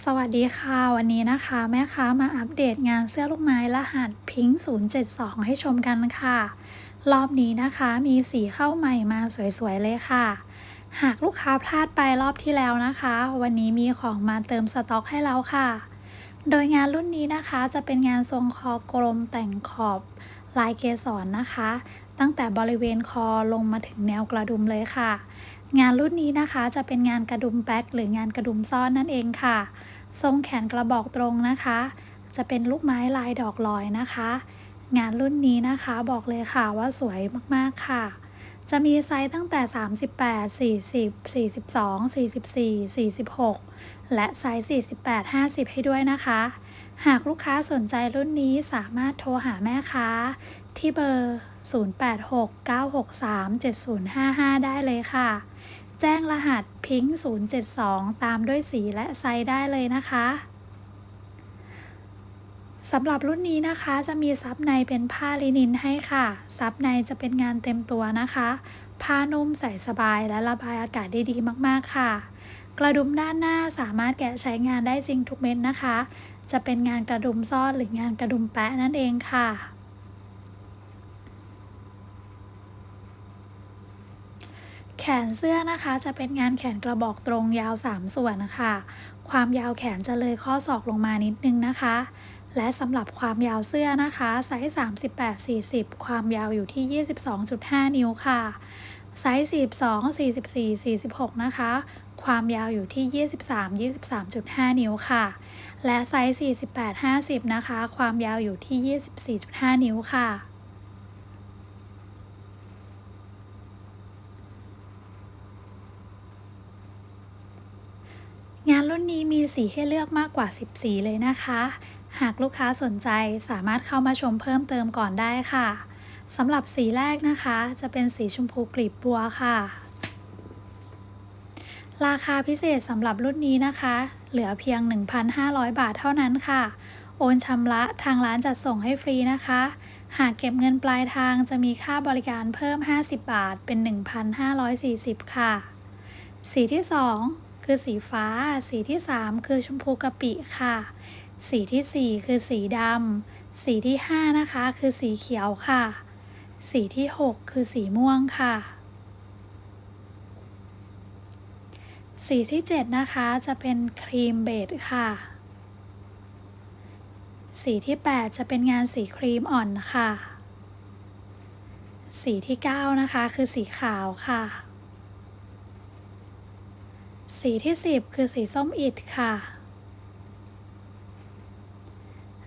สวัสดีค่ะ วันนี้นะคะ แม่ค้ามาอัปเดตงานเสื้อลูกไม้รหัสพิงค์072 ให้ชมกันค่ะ รอบนี้นะคะมีสีเข้าใหม่มาสวยๆเลยค่ะ หากลูกค้าพลาดไปรอบที่แล้วนะคะ วันนี้มีของมาเติมสต็อกให้เราค่ะ โดยงานรุ่นนี้นะคะจะเป็นงานทรงคอกลมแต่งขอบลายเกสรนะคะ ตั้งแต่บริเวณคอลงมาถึงแนวกระดุมเลยค่ะ งานรุ่นนี้นะคะจะเป็นงานกระดุมแบ็คหรืองานกระดุมซ่อนนั่นเองค่ะ ทรงแขนกระบอกตรงนะคะ จะเป็นลูกไม้ลายดอกลอยนะคะ งานรุ่นนี้นะคะบอกเลยค่ะว่าสวยมากๆค่ะ จะมีไซส์ตั้งแต่ 38 40 42 44 46 และไซส์ 48 50 ให้ด้วยนะคะ หากลูกค้าสนใจรุ่นนี้สามารถโทรหาแม่ค้า ที่เบอร์ 0869637055 ได้เลยค่ะ แจ้งรหัสพิงค์072 ตามด้วยสีและไซส์ได้เลยนะคะ สำหรับรุ่นนี้นะคะจะมีซับในเป็นผ้าลินินให้ค่ะ ซับในจะเป็นงานเต็มตัวนะคะ ผ้านุ่มใส่สบายและระบายอากาศได้ดีมากๆค่ะ กระดุมด้านหน้าสามารถแกะใช้งานได้จริงทุกเม็ดนะคะ จะเป็นงานกระดุมซ่อนหรืองานกระดุมแปะนั่นเองค่ะแขนเสื้อนะคะจะเป็นงานแขนกระบอกตรงยาว 3 ส่วนนะคะ ความยาวแขนจะเลยข้อศอกลงมานิดนึงนะคะ และสำหรับความยาวเสื้อนะคะไซส์ 38 40 ความยาวอยู่ที่ 22.5 นิ้วค่ะ ไซส์ 42 44 46 นะคะ ความยาวอยู่ที่ 23 23.5 นิ้วค่ะ และไซส์ 48 50 นะคะ ความยาวอยู่ที่ 24.5 นิ้วค่ะงานรุ่นนี้มีสีให้เลือกมากกว่า 10 สีเลยนะคะ หากลูกค้าสนใจสามารถเข้ามาชมเพิ่มเติมก่อนได้ค่ะสำหรับสีแรกนะคะ จะเป็นสีชมพูกลีบบัวค่ะ ราคาพิเศษสำหรับรุ่นนี้นะคะ เหลือเพียง 1,500 บาทเท่านั้นค่ะ โอนชำระทางร้านจัดส่งให้ฟรีนะคะ หากเก็บเงินปลายทางจะมีค่าบริการเพิ่ม 50 บาทเป็น 1,540 ค่ะ สีที่ 2 คือสีฟ้า สีที่ 3 คือชมพูกะปิค่ะ สีที่ 4 คือสีดำ สีที่ 5 นะคะ คือสีเขียวค่ะ สีที่ 6 คือสีม่วงค่ะ สีที่ 7 นะคะจะเป็นครีมเบจค่ะ สีที่ 8 จะเป็นงานสีครีมอ่อนค่ะ สีที่ 9 นะคะคือสีขาวค่ะ สีที่ 10 คือสีส้มอิดค่ะ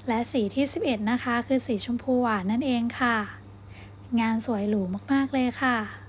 และสีที่ 11 นะคะ คือสีชมพูหวานนั่นเองค่ะ งานสวยหรูมากๆเลยค่ะ